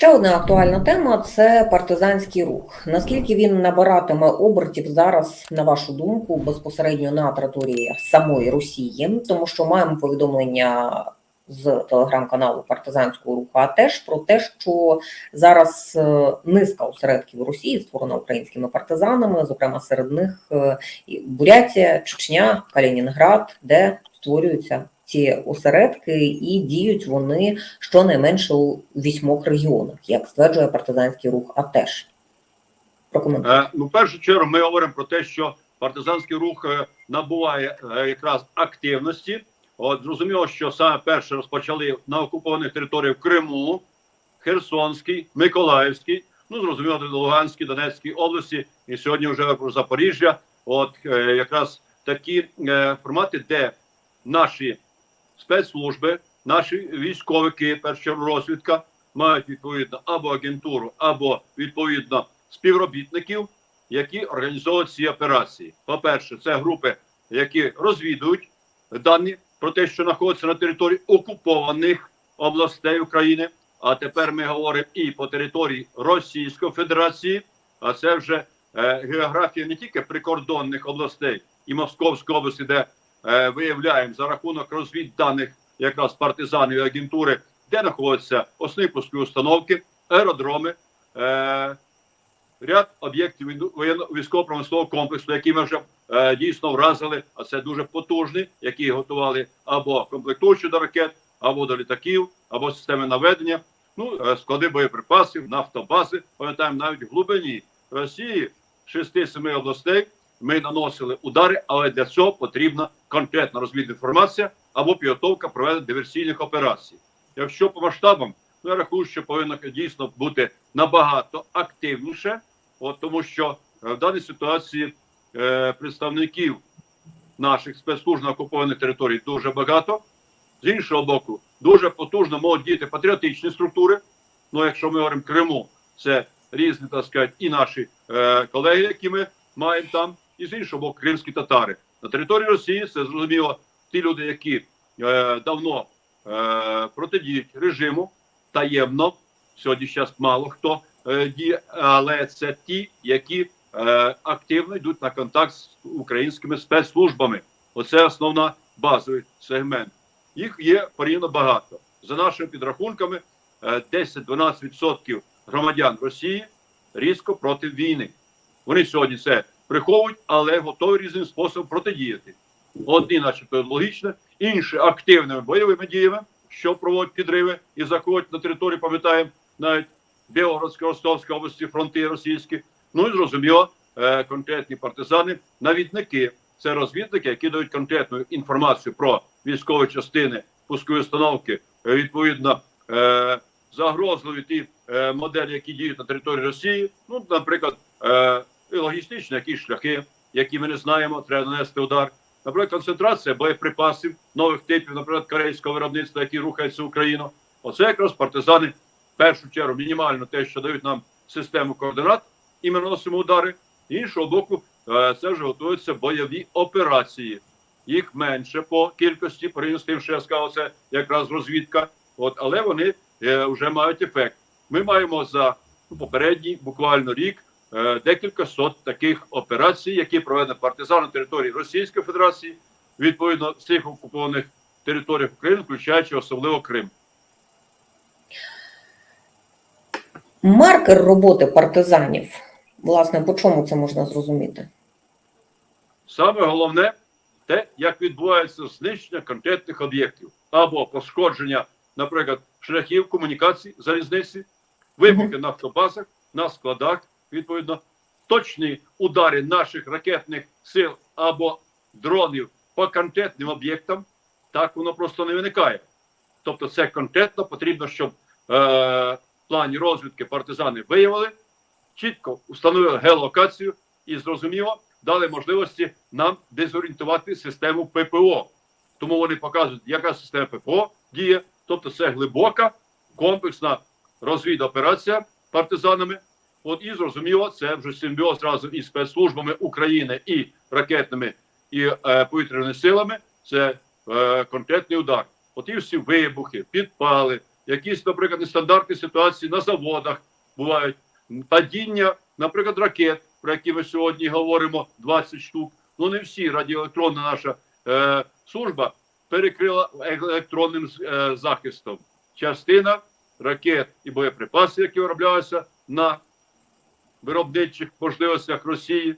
Ще одна актуальна тема це партизанський рух. Наскільки він набиратиме обертів зараз, на вашу думку, безпосередньо на території самої Росії, тому що маємо повідомлення з телеграм-каналу партизанського руху, а теж про те, що зараз е, низка осередків Росії створена українськими партизанами, зокрема серед них е, Бурятія, Чечня, Калінінград, де створюються ці осередки, і діють вони щонайменше у вісьмох регіонах, як стверджує партизанський рух. А теж. Е, ну, в першу чергу, ми говоримо про те, що партизанський рух е, набуває е, якраз активності. От зрозуміло, що саме перше розпочали на окупованих територіях Криму, Херсонській, Миколаївській, ну зрозуміло, Луганській, Донецькій області, і сьогодні вже про Запоріжжя. От е, якраз такі е, формати, де наші спецслужби, наші військовики, перша розвідка мають відповідно або агентуру, або відповідно співробітників, які організовують ці операції. По-перше, це групи, які розвідують дані про те, що знаходиться на території окупованих областей України. А тепер ми говоримо і по території Російської Федерації, а це вже е, географія не тільки прикордонних областей і Московської області, де виявляємо за рахунок розвідданих якраз партизанів і агентури, де знаходяться основні установки, аеродроми, е, ряд об'єктів військово-промислового комплексу, які ми вже е, дійсно вразили, а це дуже потужні, які готували або комплектуючі до ракет, або до літаків, або системи наведення. Ну, е, склади боєприпасів, нафтобази. Пам'ятаємо, навіть в глибині Росії 6-7 областей ми наносили удари, але для цього потрібна конкретна розвідна інформація або підготовка проведення диверсійних операцій. Якщо по масштабам, ну, я рахую, що повинно дійсно бути набагато активніше, от тому що е, в даній ситуації е, представників наших спецслужб на окупованих територій дуже багато. З іншого боку, дуже потужно можуть діяти патріотичні структури. Ну, якщо ми говоримо Криму, це різні, так сказати, і наші е, колеги, які ми маємо там, і з іншого боку, кримські татари. На території Росії це зрозуміло ті люди, які е, давно е, протидіють режиму таємно. Сьогодні зараз мало хто е, діє, але це ті, які е, активно йдуть на контакт з українськими спецслужбами. Оце основна базовий сегмент. Їх є порівняно багато. За нашими підрахунками, е, 10-12% громадян Росії різко проти війни. Вони сьогодні це приховують, але готові різним способом протидіяти. Одні, начебто, логічно, інші активними бойовими діями, що проводять підриви і заходять на територію, пам'ятаємо, навіть Білгородської, Ростовської області, фронти російські. Ну і зрозуміло, е, конкретні партизани, навідники. Це розвідники, які дають конкретну інформацію про військові частини, пускові установки, е, відповідно е, загрозливі ті моделі, які діють на території Росії. Ну, наприклад, і логістичні якісь шляхи, які ми не знаємо, треба нанести удар. Наприклад, концентрація боєприпасів нових типів, наприклад, корейського виробництва, які рухаються в Україну. Оце якраз партизани в першу чергу мінімально те, що дають нам систему координат, і ми наносимо удари. З іншого боку, е, це вже готуються бойові операції. Їх менше по кількості, порівняно з тим, що я сказав, це якраз розвідка. От, але вони е, вже мають ефект. Ми маємо за ну, попередній буквально рік декілька сот таких операцій, які проведені партизани на території Російської Федерації, відповідно цих окупованих територій України, включаючи особливо Крим. Маркер роботи партизанів, власне, по чому це можна зрозуміти? Саме головне те, як відбувається знищення конкретних об'єктів або пошкодження, наприклад, шляхів комунікацій, залізниці, вибухи на автобазах, на складах, відповідно, точні удари наших ракетних сил або дронів по конкретним об'єктам, так воно просто не виникає. Тобто, це конкретно потрібно, щоб е, в плані розвідки партизани виявили, чітко встановили геолокацію і зрозуміло дали можливості нам дезорієнтувати систему ППО. Тому вони показують, яка система ППО діє. Тобто, це глибока комплексна розвідоперація партизанами. От і зрозуміло, це вже симбіоз разом із спецслужбами України і ракетними і е, повітряними силами. Це е, конкретний удар. От і всі вибухи, підпали, якісь, наприклад, нестандартні ситуації на заводах бувають падіння, наприклад, ракет, про які ми сьогодні говоримо, 20 штук. Ну не всі радіоелектронна наша е, служба перекрила електронним е, захистом. Частина ракет і боєприпасів, які вироблялися на виробничих можливостях Росії,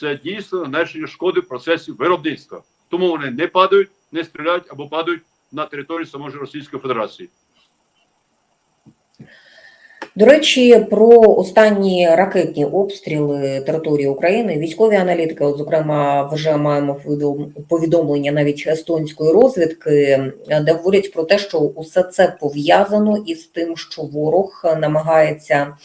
це дійсно нанесення шкоди в процесі виробництва. Тому вони не падають, не стріляють або падають на території самої Російської Федерації. До речі, про останні ракетні обстріли території України військові аналітики, от, зокрема, вже маємо повідом- повідомлення навіть естонської розвідки, де говорять про те, що усе це пов'язано із тим, що ворог намагається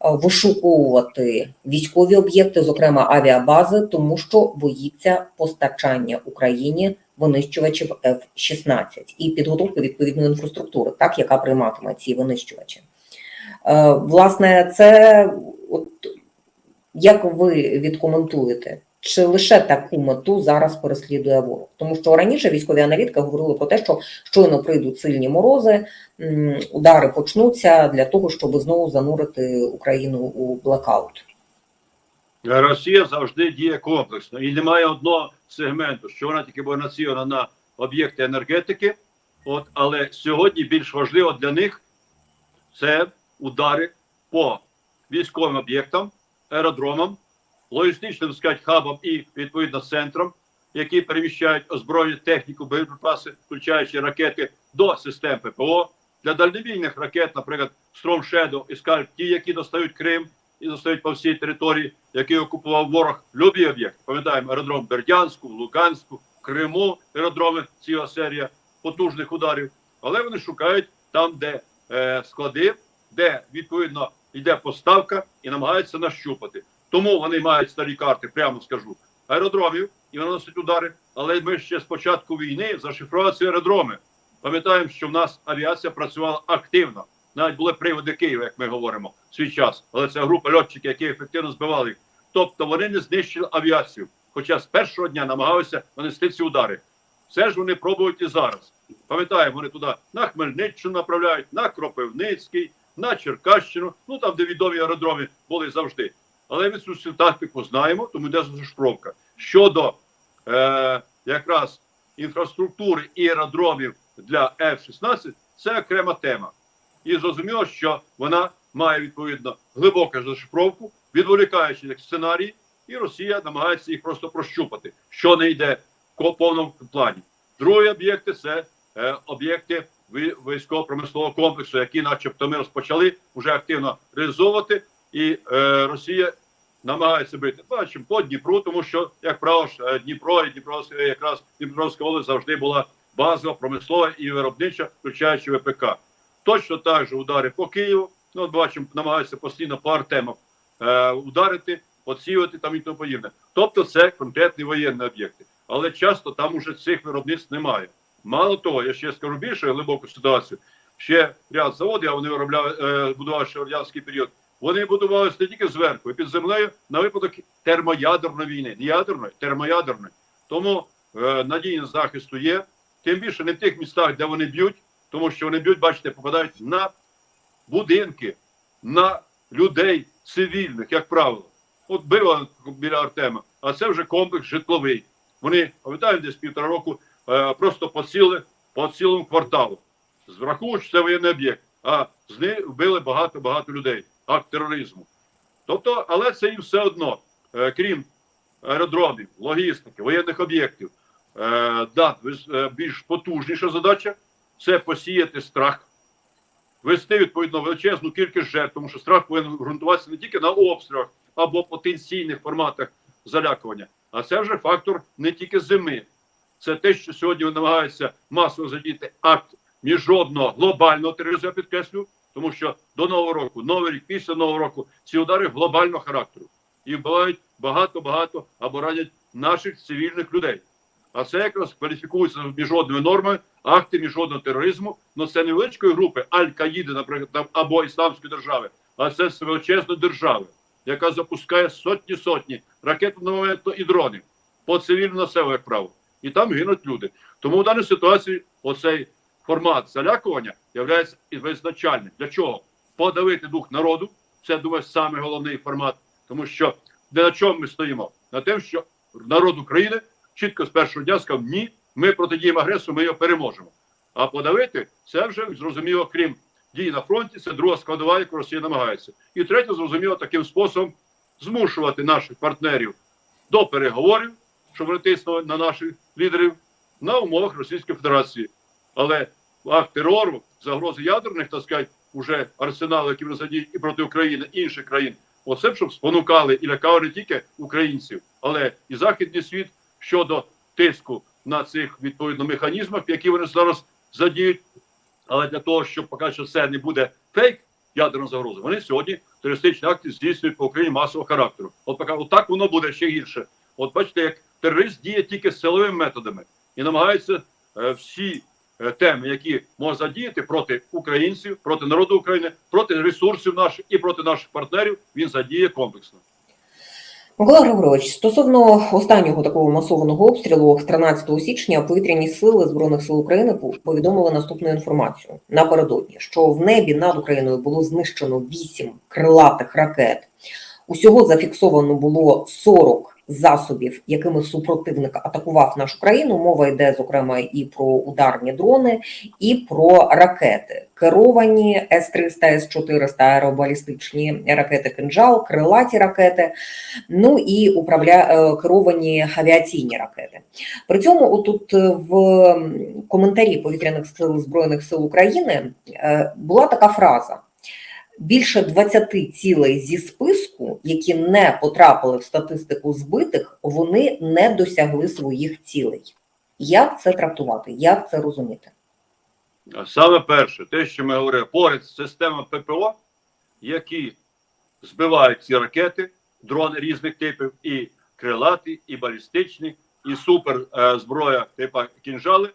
вишуковувати військові об'єкти, зокрема авіабази, тому що боїться постачання Україні винищувачів F-16 і підготовки відповідної інфраструктури, так яка прийматиме ці винищувачі. Е, Власне, це от як ви відкоментуєте, чи лише таку мету зараз переслідує ворог? Тому що раніше військові аналітики говорили про те, що щойно прийдуть сильні морози, удари почнуться для того, щоб знову занурити Україну у блекаут. Росія завжди діє комплексно і немає одного сегменту, що вона тільки буде націлена на об'єкти енергетики. От, але сьогодні більш важливо для них це удари по військовим об'єктам, аеродромам, логістичним сказати, хабам і відповідно центрам, які переміщають озброєння техніку, боєприпаси, включаючи ракети до систем ППО. Для дальнобійних ракет, наприклад, Storm Shadow і Скальп, ті, які достають Крим і достають по всій території, які окупував ворог любі об'єкти. Пам'ятаємо аеродром Бердянську, Луганську, Криму, аеродроми, ціла серія потужних ударів. Але вони шукають там, де е, склади, де відповідно йде поставка і намагаються нащупати. Тому вони мають старі карти, прямо скажу, аеродромів і наносять удари. Але ми ще з початку війни зашифрували ці аеродроми. Пам'ятаємо, що в нас авіація працювала активно. Навіть були приводи Києва, як ми говоримо, в свій час. Але це група льотчиків, які ефективно збивали їх. Тобто вони не знищили авіацію. Хоча з першого дня намагалися нанести ці удари. Все ж вони пробують і зараз. Пам'ятаємо, вони туди на Хмельниччину направляють, на Кропивницький, на Черкащину, ну там, де відомі аеродроми були завжди. Але ми цю тактику знаємо, тому йде зашифровка. Щодо е, якраз інфраструктури і аеродромів для F-16, це окрема тема. І зрозуміло, що вона має відповідно глибоку зашифровку, відволікаючи як сценарій, і Росія намагається їх просто прощупати, що не йде в повному плані. Другі об'єкти це е, об'єкти військово-промислового комплексу, які, начебто, ми розпочали вже активно реалізовувати, і е, Росія намагається бити. Бачимо по Дніпру, тому що, як правило, е, Дніпро і Дніпровська, якраз Дніпровська область завжди була базова, промислова і виробнича, включаючи ВПК. Точно так же удари по Києву. Ну, бачимо, намагаються постійно по Артемах е, ударити, поцілити там і тому подібне. Тобто, це конкретні воєнні об'єкти. Але часто там уже цих виробництв немає. Мало того, я ще скажу більше глибоку ситуацію. Ще ряд заводів, а вони виробляли, е, будували ще радянський період. Вони будувалися не тільки зверху, і під землею на випадок термоядерної війни, не ядерної, термоядерної. Тому е, надійність захисту є. Тим більше не в тих містах, де вони б'ють, тому що вони б'ють, бачите, попадають на будинки, на людей цивільних, як правило. От било біля Артема, а це вже комплекс житловий. Вони пам'ятають десь півтора року е, просто поцілили по цілому кварталу. Зраховуючи, це воєнний об'єкт, а з них вбили багато-багато людей. Акт тероризму. Тобто, але це їм все одно, е, крім аеродромів, логістики, воєнних об'єктів, е, да, е, більш потужніша задача це посіяти страх, вести відповідно величезну кількість жертв, тому що страх повинен ґрунтуватися не тільки на обстрілах або потенційних форматах залякування, а це вже фактор не тільки зими. Це те, що сьогодні намагаються масово задіяти акт міжнародного глобального тероризму, я підкреслю, тому що до нового року, новий рік, після нового року ці удари глобального характеру і вбивають багато-багато або ранять наших цивільних людей. А це якраз кваліфікується міжнародними нормами, акти міжнародного тероризму. Ну це не величкої групи Аль-Каїди, наприклад, або Ісламської держави, а це величезної держави, яка запускає сотні сотні ракет одномоментно і дронів по цивільному населенню, як правило. І там гинуть люди. Тому в даній ситуації оцей формат залякування є визначальним. Для чого? Подавити дух народу. Це думаю, саме головний формат, тому що де на чому ми стоїмо? На тим, що народ України чітко з першого дня сказав, ні, ми протидіємо агресору, ми його переможемо. А подавити це вже зрозуміло, крім дій на фронті, це друга складова, яку Росія намагається. І третє, зрозуміло, таким способом змушувати наших партнерів до переговорів, щоб вони тиснули на наших лідерів на умовах Російської Федерації. Але акт терору, загрози ядерних, так сказати, уже арсенали, які вони задіють і проти України, і інших країн, оце б щоб спонукали і лякали не тільки українців, але і західний світ щодо тиску на цих відповідно механізмах, які вони зараз задіють. Але для того, щоб показати, що це не буде фейк ядерна загроза, вони сьогодні терористичні акти здійснюють по Україні масового характеру. От пока отак воно буде ще гірше. От бачите, як терорист діє тільки з силовими методами і намагається е, всі теми, які може задіяти проти українців, проти народу України, проти ресурсів наших і проти наших партнерів, він задіє комплексно. Микола Григорович, стосовно останнього такого масованого обстрілу 13 січня повітряні сили збройних сил України повідомили наступну інформацію напередодні, що в небі над Україною було знищено 8 крилатих ракет. Усього зафіксовано було 40 засобів, якими супротивник атакував нашу країну. Мова йде зокрема і про ударні дрони, і про ракети, керовані С-300, С-400, аеробалістичні ракети «Кинджал», крилаті ракети, ну і управля... е, керовані авіаційні ракети. При цьому отут е, в коментарі повітряних сил збройних сил України е, була така фраза. Більше 20 цілей зі списку, які не потрапили в статистику збитих, вони не досягли своїх цілей. Як це трактувати? Як це розуміти? Саме перше, те, що ми говорили, поряд з системами ППО, які збивають ці ракети, дрони різних типів, і крилаті, і балістичні, і супер е, типу кінжали,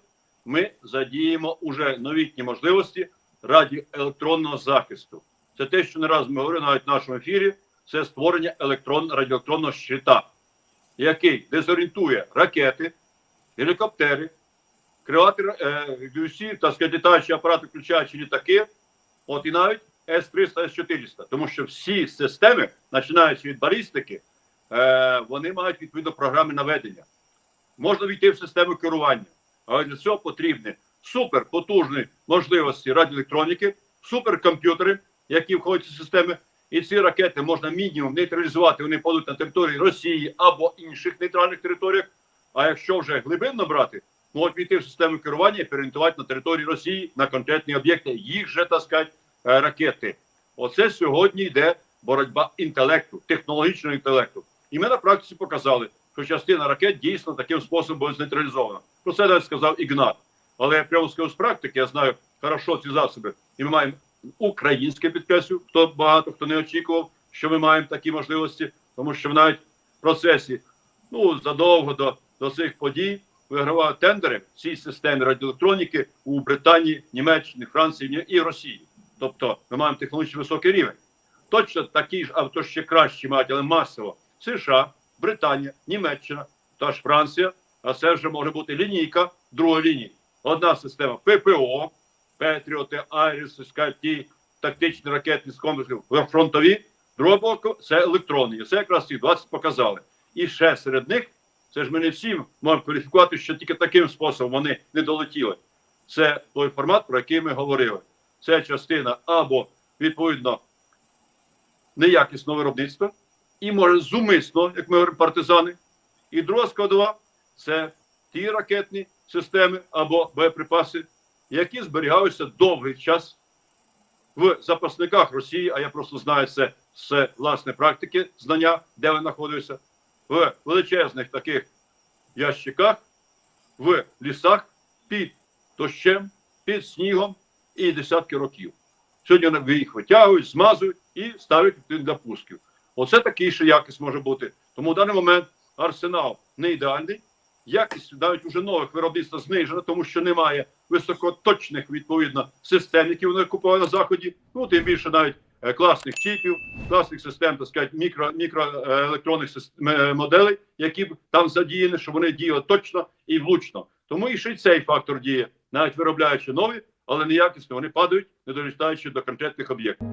ми задіємо уже новітні можливості радіоелектронного захисту. Це те, що не раз ми говорили навіть в нашому ефірі, це створення електрон, радіоелектронного щита, який дезорієнтує ракети, гелікоптери, крилаті е, так літаючі апарати, включаючи літаки, от і навіть С-300, С-400. Тому що всі системи, починаючи від балістики, е, вони мають відповідно програми наведення. Можна війти в систему керування, але для цього потрібні суперпотужні можливості радіоелектроніки, суперкомп'ютери, які входять в системи. І ці ракети можна мінімум нейтралізувати, вони падуть на території Росії або інших нейтральних територіях. А якщо вже глибинно брати, можуть війти в систему керування і переорієнтувати на території Росії на конкретні об'єкти, їх же так сказати, е, ракети. Оце сьогодні йде боротьба інтелекту, технологічного інтелекту. І ми на практиці показали, що частина ракет дійсно таким способом знейтралізована. Про це навіть сказав Ігнат. Але я прямо скажу з практики, я знаю хорошо ці засоби, і ми маємо українське підкреслю, хто багато хто не очікував, що ми маємо такі можливості, тому що навіть в процесі ну задовго до, до цих подій вигравали тендери в цій системі радіоелектроніки у Британії, Німеччині, Франції і Росії. Тобто ми маємо технологічно високий рівень. Точно такі ж, а то ще кращі мають, але масово США, Британія, Німеччина та ж Франція. А це вже може бути лінійка другої лінії. Одна система ППО, Петріоти, Айріс, ті тактичні ракетні з комплексів фронтові. Друга боку це електронні. І Це якраз ці 20 показали. І ще серед них, це ж ми не всі можемо кваліфікувати, що тільки таким способом вони не долетіли. Це той формат, про який ми говорили. Це частина або відповідно неякісного виробництва, і може зумисно, як ми говоримо, партизани. І друга складова це ті ракетні системи або боєприпаси, які зберігаються довгий час в запасниках Росії, а я просто знаю це з власної практики, знання, де вони знаходяться, в величезних таких ящиках, в лісах під дощем, під снігом і десятки років. Сьогодні їх витягують, змазують і ставлять для пусків. Оце такий ще якість може бути. Тому в даний момент арсенал не ідеальний. Якість навіть уже нових виробництва знижена, тому що немає високоточних відповідно систем, які вони купували на заході. Ну тим більше навіть е, класних чіпів, класних систем, так сказати, мікро мікроелектронних е, моделей, які б там задіяні, щоб вони діяли точно і влучно. Тому і ще й цей фактор діє, навіть виробляючи нові, але неякісно вони падають, не долітаючи до конкретних об'єктів.